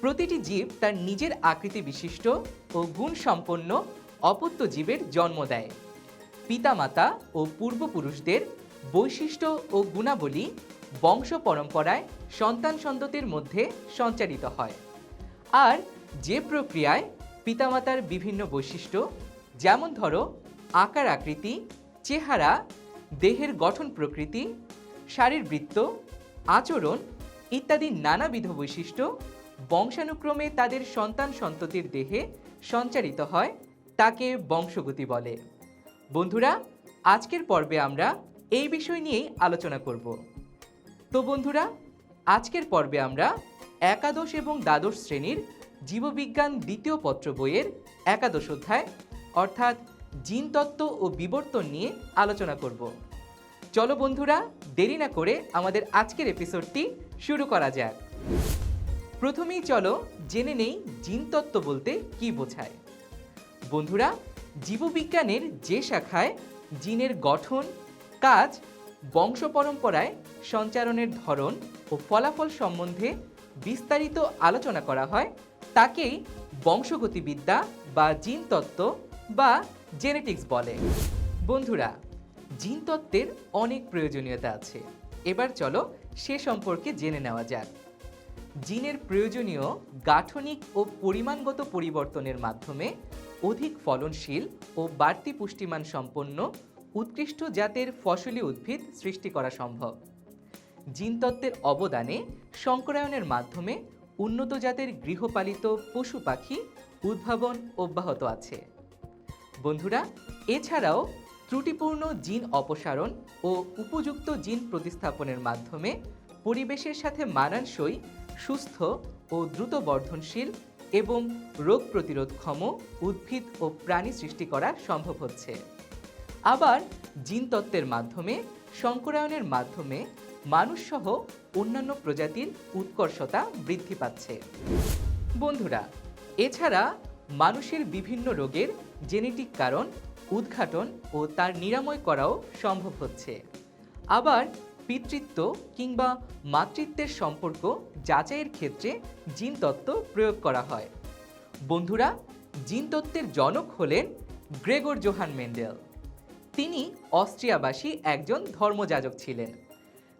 প্রতিটি জীব তার নিজের আকৃতি বিশিষ্ট ও গুণ সম্পন্ন অপত্য জীবের জন্ম দেয়। পিতামাতা ও পূর্বপুরুষদের বৈশিষ্ট্য ও গুণাবলী বংশ পরম্পরায় সন্তান সন্ততির মধ্যে সঞ্চারিত হয়। আর যে প্রক্রিয়ায় পিতামাতার বিভিন্ন বৈশিষ্ট্য, যেমন ধরো, আকার আকৃতি, চেহারা, দেহের গঠন প্রকৃতি শারীরবৃত্ত আচরণ ইত্যাদি নানাবিধ বৈশিষ্ট্য বংশানুক্রমে তাদের সন্তান সন্ততির দেহে সঞ্চারিত হয়, তাকে বংশগতি বলে। বন্ধুরা, আজকের পর্বে আমরা এই বিষয় নিয়েই আলোচনা করব। তো বন্ধুরা, আজকের পর্বে আমরা একাদশ এবং দ্বাদশ শ্রেণির জীববিজ্ঞান দ্বিতীয় পত্র বইয়ের একাদশ অধ্যায়, অর্থাৎ জিনতত্ত্ব ও বিবর্তন নিয়ে আলোচনা করব। চলো বন্ধুরা, দেরি না করে আমাদের আজকের এপিসোডটি শুরু করা যাক। প্রথমেই চলো জেনে নেই জিনতত্ত্ব বলতে কি বোঝায়। বন্ধুরা, জীববিজ্ঞানের যে শাখায় জিনের গঠন, কাজ, বংশ পরম্পরায় সঞ্চারণের ধরন ও ফলাফল সম্বন্ধে বিস্তারিত আলোচনা করা হয়, তাকেই বংশগতিবিদ্যা বা জিনতত্ত্ব বা জেনেটিক্স বলে। বন্ধুরা জিনতত্ত্বের অনেক প্রয়োজনীয়তা আছে। এবার চলো সে সম্পর্কে জেনে নেওয়া যাক। জিনের প্রয়োজনীয় গাঠনিক ও পরিমাণগত পরিবর্তনের মাধ্যমে অধিক ফলনশীল ও বাড়তি পুষ্টিমান সম্পন্ন, উৎকৃষ্ট জাতের ফসলি উদ্ভিদ সৃষ্টি করা সম্ভব। জিনতত্ত্বের অবদানে সংকরায়নের মাধ্যমে উন্নত জাতের গৃহপালিত পশু পাখি উদ্ভাবন অব্যাহত আছে। বন্ধুরা, এছাড়াও ত্রুটিপূর্ণ জিন অপসারণ ও উপযুক্ত জিন প্রতিস্থাপনের মাধ্যমে পরিবেশের সাথে মানানসই সুস্থ ও দ্রুত বর্ধনশীল এবং রোগ প্রতিরোধক্ষম উদ্ভিদ ও প্রাণী সৃষ্টি করা সম্ভব হচ্ছে। আবার জিনতত্ত্বের মাধ্যমে, সংকরায়নের মাধ্যমে মানুষসহ অন্যান্য প্রজাতির উৎকর্ষতা বৃদ্ধি পাচ্ছে। বন্ধুরা, এছাড়া মানুষের বিভিন্ন রোগের জেনেটিক কারণ, উদ্ঘাটন ও তার নিরাময় করাও সম্ভব হচ্ছে। আবার পিতৃত্ব কিংবা মাতৃত্বের সম্পর্ক যাচাইয়ের ক্ষেত্রে জিনতত্ত্ব প্রয়োগ করা হয়। বন্ধুরা জিনতত্ত্বের জনক হলেন গ্রেগর জোহান মেন্ডেল। তিনি অস্ট্রিয়াবাসী একজন ধর্মযাজক ছিলেন।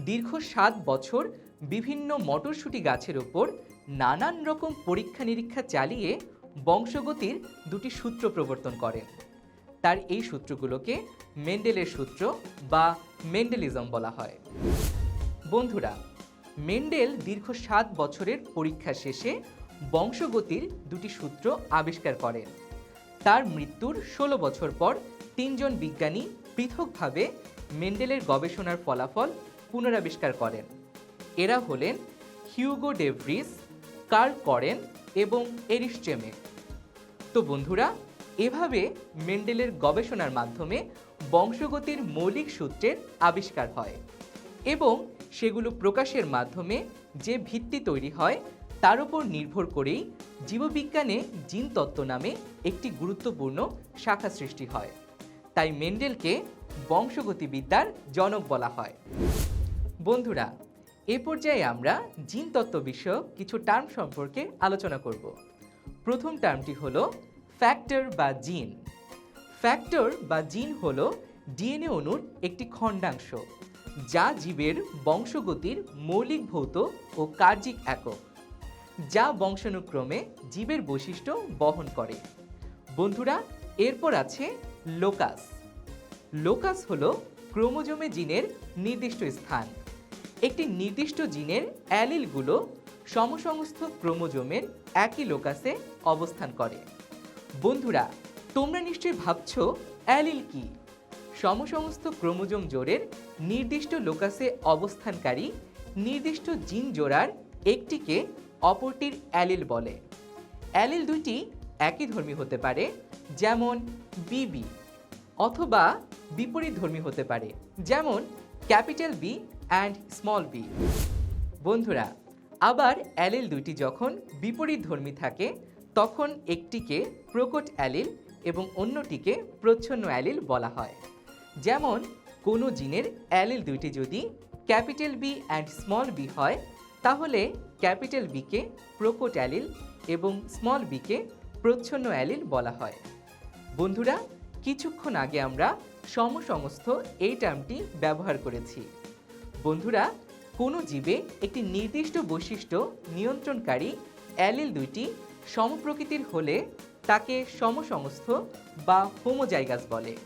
দীর্ঘ সাত বছর বিভিন্ন মটরশুঁটি গাছের ওপর নানান রকম পরীক্ষা নিরীক্ষা চালিয়ে বংশগতির দুটি সূত্র প্রবর্তন করেন। তার এই সূত্রগুলোকে মেন্ডেলের সূত্র বা মেন্ডেলিজম বলা হয়। বন্ধুরা, মেন্ডেল দীর্ঘ সাত বছরের পরীক্ষা শেষে বংশগতির দুটি সূত্র আবিষ্কার করেন। তার মৃত্যুর ষোলো বছর পর তিনজন বিজ্ঞানী পৃথকভাবে মেন্ডেলের গবেষণার ফলাফল পুনরাবিষ্কার করেন। এরা হলেন হিউগো ডেভরিস, কার্ল করেন এবং এরিস্টেমে তো বন্ধুরা এভাবে মেন্ডেলের গবেষণার মাধ্যমে বংশগতির মৌলিক সূত্রের আবিষ্কার হয় এবং সেগুলো প্রকাশের মাধ্যমে যে ভিত্তি তৈরি হয়, তার উপর নির্ভর করেই জীববিজ্ঞানে জিনতত্ত্ব নামে একটি গুরুত্বপূর্ণ শাখা সৃষ্টি হয়। তাই মেন্ডেলকে বংশগতিবিদ্যার জনক বলা হয়। বন্ধুরা, এ পর্যায়ে আমরা জিনতত্ত্ব বিষয়ক কিছু টার্ম সম্পর্কে আলোচনা করব। প্রথম টার্মটি হলো ফ্যাক্টর বা জিন ফ্যাক্টর বা জিন হল ডিএনএ অণুর একটি খণ্ডাংশ, যা জীবের বংশগতির মৌলিক ভৌত ও কার্যিক একক, যা বংশানুক্রমে জীবের বৈশিষ্ট্য বহন করে। বন্ধুরা, এরপর আছে লোকাস লোকাস হল ক্রোমোজোমে জিনের নির্দিষ্ট স্থান। একটি নির্দিষ্ট জিনের অ্যালিলগুলো সমসংস্থ ক্রোমোজোমের একই লোকাসে অবস্থান করে। বন্ধুরা, তোমরা নিশ্চয়ই ভাবছ অ্যালিল কি? সমসমস্ত ক্রোমোজোম জোড়ের নির্দিষ্ট লোকাসে অবস্থানকারী নির্দিষ্ট জিন জোড়ার একটিকে অপরটির অ্যালিল বলে। অ্যালিল দুইটি একই ধর্মী হতে পারে, যেমন বিবি, অথবা বিপরীত ধর্মী হতে পারে, যেমন capital B and small B. বন্ধুরা, আবার অ্যালিল দুইটি যখন বিপরীত ধর্মী থাকে তখন একটিকে প্রকট অ্যালিল এবং অন্যটিকে প্রচ্ছন্ন অ্যালিল বলা হয়। যেমন, কোনো জিনের অ্যালিল দুইটি যদি capital B and small B হয়, তাহলে ক্যাপিটাল বিকে প্রকট অ্যালিল এবং স্মল বিকে প্রচ্ছন্ন অ্যালিল বলা হয়। বন্ধুরা, কিছুক্ষণ আগে আমরা সমসংস্থ এই টার্মটি ব্যবহার করেছি। বন্ধুরা, কোনো জীবে একটি নির্দিষ্ট বৈশিষ্ট্য নিয়ন্ত্রণকারী অ্যালিল দুইটি সমপ্রকৃতির হলে তাকে সমসংস্থ বা হোমোজাইগাস বলে।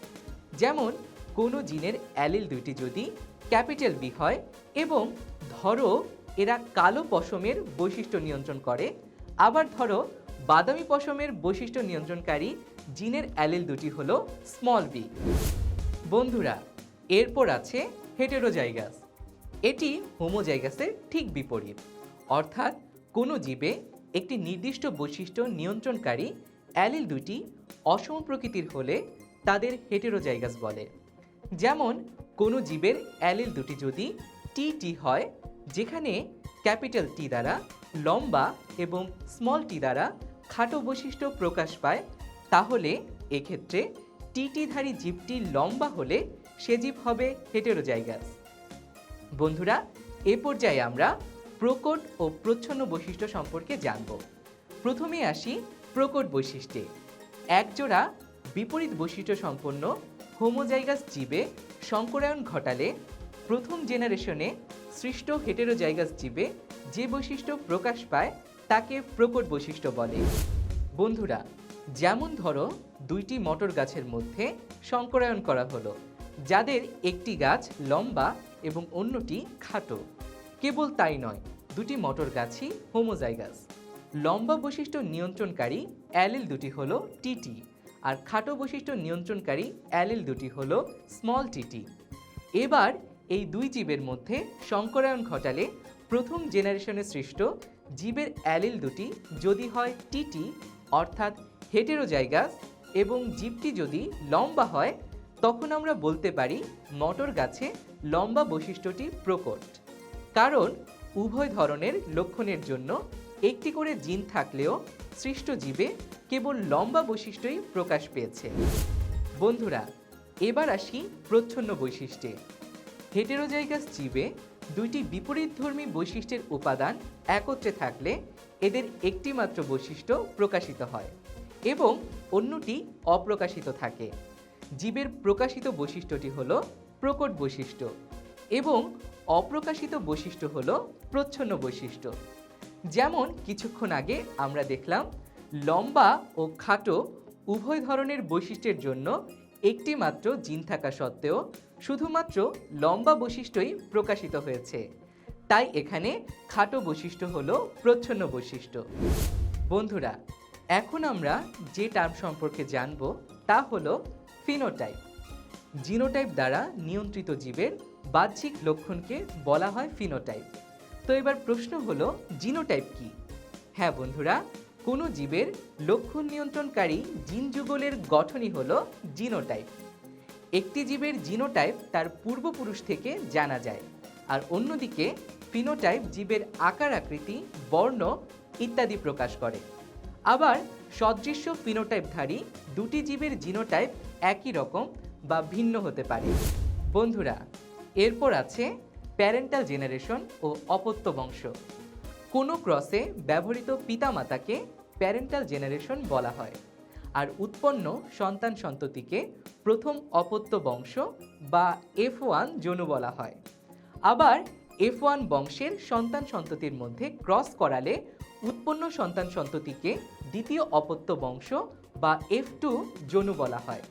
যেমন, কোনো জিনের অ্যালিল দুইটি যদি ক্যাপিটাল বি হয় এবং ধরো এরা কালো পশমের বৈশিষ্ট্য নিয়ন্ত্রণ করে, আবার ধরো বাদামি পশমের বৈশিষ্ট্য নিয়ন্ত্রণকারী জিনের অ্যালিল দুটি হলো স্মল বি বন্ধুরা, এরপর আছে হেটেরোজাইগাস। এটি হোমোজাইগাসের ঠিক বিপরীত। অর্থাৎ কোনো জীবে একটি নির্দিষ্ট বৈশিষ্ট্য নিয়ন্ত্রণকারী অ্যালিল দুটি অসম প্রকৃতির হলে তাদের হেটেরোজাইগাস বলে। যেমন, কোনো জীবের অ্যালিল দুটি যদি টি টি হয়, যেখানে ক্যাপিটাল টি দ্বারা লম্বা এবং স্মল টি দ্বারা খাটো বৈশিষ্ট্য প্রকাশ পায়, তাহলে এক্ষেত্রে টিটিধারী জীবটি লম্বা হলে সে জীব হবে হেটেরোজাইগাস বন্ধুরা, এ পর্যায়ে আমরা প্রকট ও প্রচ্ছন্ন বৈশিষ্ট্য সম্পর্কে জানব। প্রথমে আসি প্রকট বৈশিষ্ট্যে। একজোড়া বিপরীত বৈশিষ্ট্য সম্পন্ন হোমোজাইগাস জীবে সংকরায়ন ঘটালে প্রথম জেনারেশনে সৃষ্ট হেটেরোজাইগাস জীবে যে বৈশিষ্ট্য প্রকাশ পায় তাকে প্রকট বৈশিষ্ট্য বলে। বন্ধুরা, যেমন ধরো দুইটি মটর গাছের মধ্যে সংকরায়ন করা হলো, যাদের একটি গাছ লম্বা এবং অন্যটি খাটো। কেবল তাই নয়, দুটি মটর গাছই হোমোজাইগাস লম্বা বৈশিষ্ট্য নিয়ন্ত্রণকারী অ্যালিল দুটি হলো টিটি আর খাটো বৈশিষ্ট্য নিয়ন্ত্রণকারী অ্যালিল দুটি হলো স্মল টিটি এবার এই দুই জীবের মধ্যে সংকরায়ন ঘটালে প্রথম জেনারেশনে সৃষ্ট জীবের অ্যালিল দুটি যদি হয় টিটি অর্থাৎ হেটেরো হেটেরোজাইগাস, এবং জীবটি যদি লম্বা হয়, তখন আমরা বলতে পারি মটর গাছে লম্বা বৈশিষ্ট্যটি প্রকট। কারণ উভয় ধরনের লক্ষণের জন্য একটি করে জিন থাকলেও সৃষ্ট জীবে কেবল লম্বা বৈশিষ্ট্যই প্রকাশ পেয়েছে। বন্ধুরা, এবার আসি প্রচ্ছন্ন বৈশিষ্ট্যে। হেটেরোজাইগাস জীবে দুইটি বিপরীতধর্মী বৈশিষ্ট্যের উপাদান একত্রে থাকলে এদের একটি মাত্র বৈশিষ্ট্য প্রকাশিত হয় এবং অন্যটি অপ্রকাশিত থাকে। জীবের প্রকাশিত বৈশিষ্ট্যটি হলো প্রকট বৈশিষ্ট্য। এবং অপ্রকাশিত বৈশিষ্ট্য হলো প্রচ্ছন্ন বৈশিষ্ট্য। যেমন কিছুক্ষণ আগে আমরা দেখলাম, লম্বা ও খাটো উভয় ধরনের বৈশিষ্ট্যের জন্য একটি মাত্র জিন থাকা সত্ত্বেও শুধুমাত্র লম্বা বৈশিষ্ট্যই প্রকাশিত হয়েছে। তাই এখানে খাটো বৈশিষ্ট্য হলো প্রচ্ছন্ন বৈশিষ্ট্য। বন্ধুরা, এখন আমরা যে টার্ম সম্পর্কে জানব তা হলো ফিনোটাইপ। জিনোটাইপ দ্বারা নিয়ন্ত্রিত জীবের বাহ্যিক লক্ষণকে বলা হয় ফিনোটাইপ। তো এবার প্রশ্ন হলো, জিনোটাইপ কি? হ্যাঁ বন্ধুরা, কোনো জীবের লক্ষণ নিয়ন্ত্রণকারী জিন যুগলের গঠনই হলো জিনোটাইপ। একটি জীবের জিনোটাইপ তার পূর্বপুরুষ থেকে জানা যায়, আর অন্যদিকে ফিনোটাইপ জীবের আকার, আকৃতি, বর্ণ ইত্যাদি প্রকাশ করে। আবার সদৃশ্য ফিনোটাইপধারী দুটি জীবের জিনোটাইপ একই রকম বা ভিন্ন হতে পারে। বন্ধুরা এরপর আছে প্যারেন্টাল জেনারেশন ও অপত্য বংশ কোনো ক্রসে ব্যবহৃত পিতামাতাকে প্যারেন্টাল জেনারেশন বলা হয় আর উৎপন্ন সন্তান সন্ততিকে প্রথম অপত্য বংশ বা এফ ওয়ান যৌন বলা হয়। আবার এফ ওয়ান বংশের সন্তান সন্ততির মধ্যে ক্রস করালে উৎপন্ন সন্তান সন্ততিকে দ্বিতীয় অপত্য বংশ বা এফ টু যৌন বলা হয়।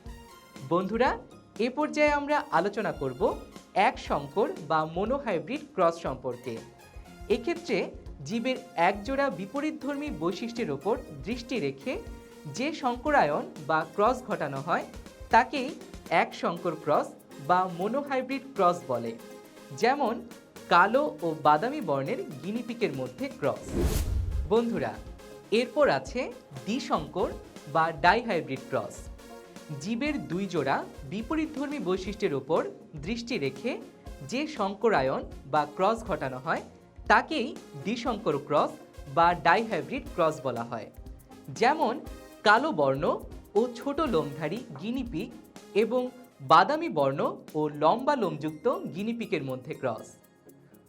বন্ধুরা এ পর্যায়ে আমরা আলোচনা করব এক সংকর বা মনোহাইব্রিড ক্রস সম্পর্কে। এক্ষেত্রে জীবের একজোড়া বিপরীতধর্মী বৈশিষ্ট্যের ওপর দৃষ্টি রেখে যে সংকরায়ন বা ক্রস ঘটানো হয় তাকেই এক সংকর ক্রস বা মনোহাইব্রিড ক্রস বলে। যেমন, কালো ও বাদামি বর্ণের গিনিপিকের মধ্যে ক্রস। বন্ধুরা, এরপর আছে দ্বিসংকর বা ডাইহাইব্রিড ক্রস। জীবের দুই জোড়া বিপরীতধর্মী বৈশিষ্ট্যের উপর দৃষ্টি রেখে যে সংকরায়ন বা ক্রস ঘটানো হয়, তাকেই দ্বিসংকর ক্রস বা ডাইহাইব্রিড ক্রস বলা হয়। যেমন কালো বর্ণ ও ছোট লোমধারী গিনিপিগ এবং বাদামি বর্ণ ও লম্বা লোমযুক্ত গিনিপিকের মধ্যে ক্রস।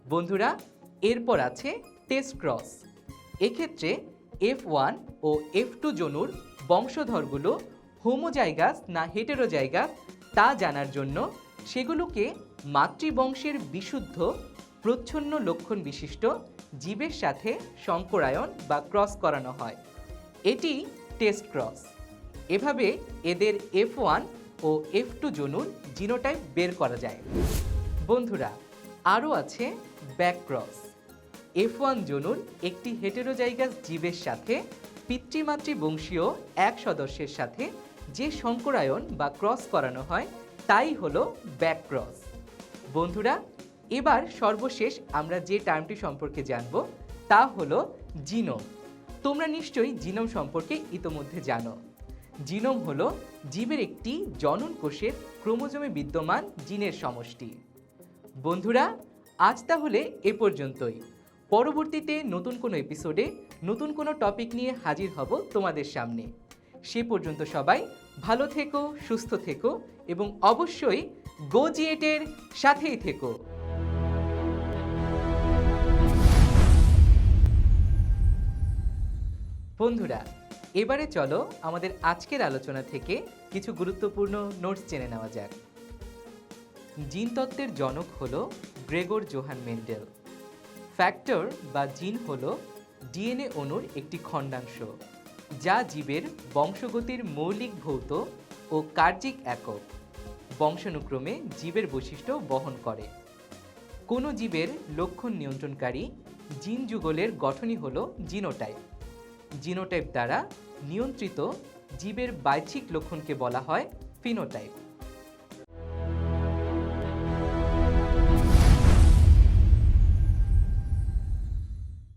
বন্ধুরা, এরপর আছে টেস্ট ক্রস। এক্ষেত্রে এফ ওয়ান ও এফ টু জনুর বংশধরগুলো হোমোজাইগাস না হেটেরো হেটেরোজাইগাস তা জানার জন্য সেগুলোকে মাতৃবংশের বিশুদ্ধ, প্রচ্ছন্ন লক্ষণ বিশিষ্ট জীবের সাথে সংকরায়ন বা ক্রস করানো হয়। এটি টেস্ট ক্রস। এভাবে এদের এফ ওয়ান ও এফ টু জনুর জিনোটাইপ বের করা যায়। বন্ধুরা, আরও আছে ব্যাক ক্রস। এফ ওয়ান জনুন একটি হেটেরোজাইগাস জীবের সাথে পিতৃমাতৃ বংশীয় এক সদস্যের সাথে যে সংকরায়ন বা ক্রস করানো হয়, তাই হলো ব্যাক ক্রস। বন্ধুরা, এবার সর্বশেষ আমরা যে টার্মটি সম্পর্কে জানব, তা হলো জিনোম। তোমরা নিশ্চয়ই জিনোম সম্পর্কে ইতোমধ্যে জানো। জিনোম হলো জীবের একটি জনন কোষের ক্রোমোজোমে বিদ্যমান জিনের সমষ্টি। বন্ধুরা, আজ তাহলে এ পর্যন্তই। পরবর্তীতে নতুন কোনো এপিসোডে নতুন কোনো টপিক নিয়ে হাজির হব তোমাদের সামনে। সে পর্যন্ত সবাই ভালো থেকো, সুস্থ থেকো এবং অবশ্যই গোজিয়েটের সাথেই থেকো। বন্ধুরা, এবারে চলো আমাদের আজকের আলোচনা থেকে কিছু গুরুত্বপূর্ণ নোটস জেনে নেওয়া যাক। জিনতত্ত্বের জনক হল গ্রেগর জোহান মেন্ডেল। ফ্যাক্টর বা জিন হল ডিএনএ অণুর একটি খণ্ডাংশ। যা জীবের বংশগতির মৌলিক ভৌত ও কার্যিক একক। বংশানুক্রমে জীবের বৈশিষ্ট্য বহন করে। কোনো জীবের লক্ষণ নিয়ন্ত্রণকারী জিন যুগলের গঠনই হল জিনোটাইপ। জিনোটাইপ দ্বারা নিয়ন্ত্রিত জীবের বাহ্যিক লক্ষণকে বলা হয় ফিনোটাইপ।